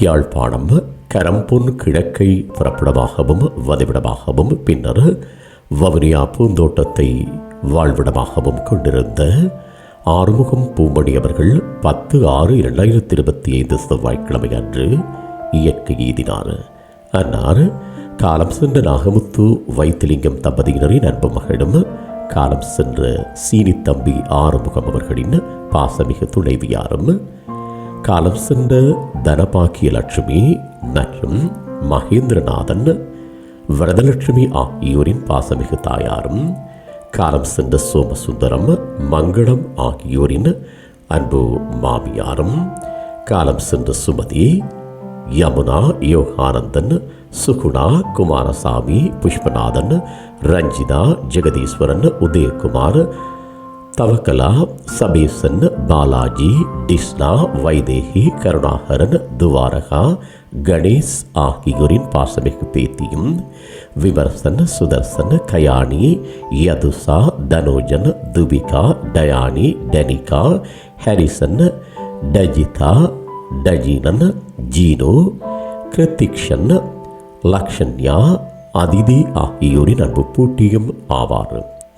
யாழ்ப்பாணம் கரம்பொன் கிழக்கை புறப்படமாகவும் வதிவிடமாகவும் பின்னர் வவுனியா பூந்தோட்டத்தை வாழ்விடமாகவும் கொண்டிருந்த ஆறுமுகம் பூமணி அவர்கள் பத்து ஆறு இரண்டாயிரத்தி இருபத்தி ஐந்து செவ்வாய்க்கிழமை அன்று இயற்கை எய்தினார். அன்னார் காலம் சென்ற நாகமுத்து வைத்திலிங்கம் தம்பதியினரின் அன்பு மகளும் காலம் சென்ற சீனி தம்பி ஆறுமுகம் அவர்களின் பாசமிகு துணைவியாரும் காலம் சென்ற தனபாக்கிய லட்சுமி மற்றும் மகேந்திரநாதன் வரதலட்சுமி ஆகியோரின் பாசமிகு தாயாரும் காலம் சென்ற சோமசுந்தரம் மங்களம் ஆகியோரின் அன்பு மாமியாரும் காலம் சென்ற சுமதி யமுனா யோகானந்தன் சுகுணா குமாரசாமி புஷ்பநாதன் ரஞ்சிதா ஜெகதீஸ்வரன் உதயகுமார் தவக்கலா சபீசன் பாலாஜி டிஸ்னா வைதேகி கருணாகரன் துவாரகா கணேஷ் ஆகியோரின் பாசமிகு பேத்தியும் விமர்சன் சுதர்சன் கயானி யதுசா தனோஜன் துபிகா டயானி டெனிகா ஹரிசன் டஜிதா டஜினன் ஜீனோ கிருத்திக்ஷன் லக்ஷன்யா அதிதி ஆகியோரின் அன்பு பூட்டியும் ஆவார்.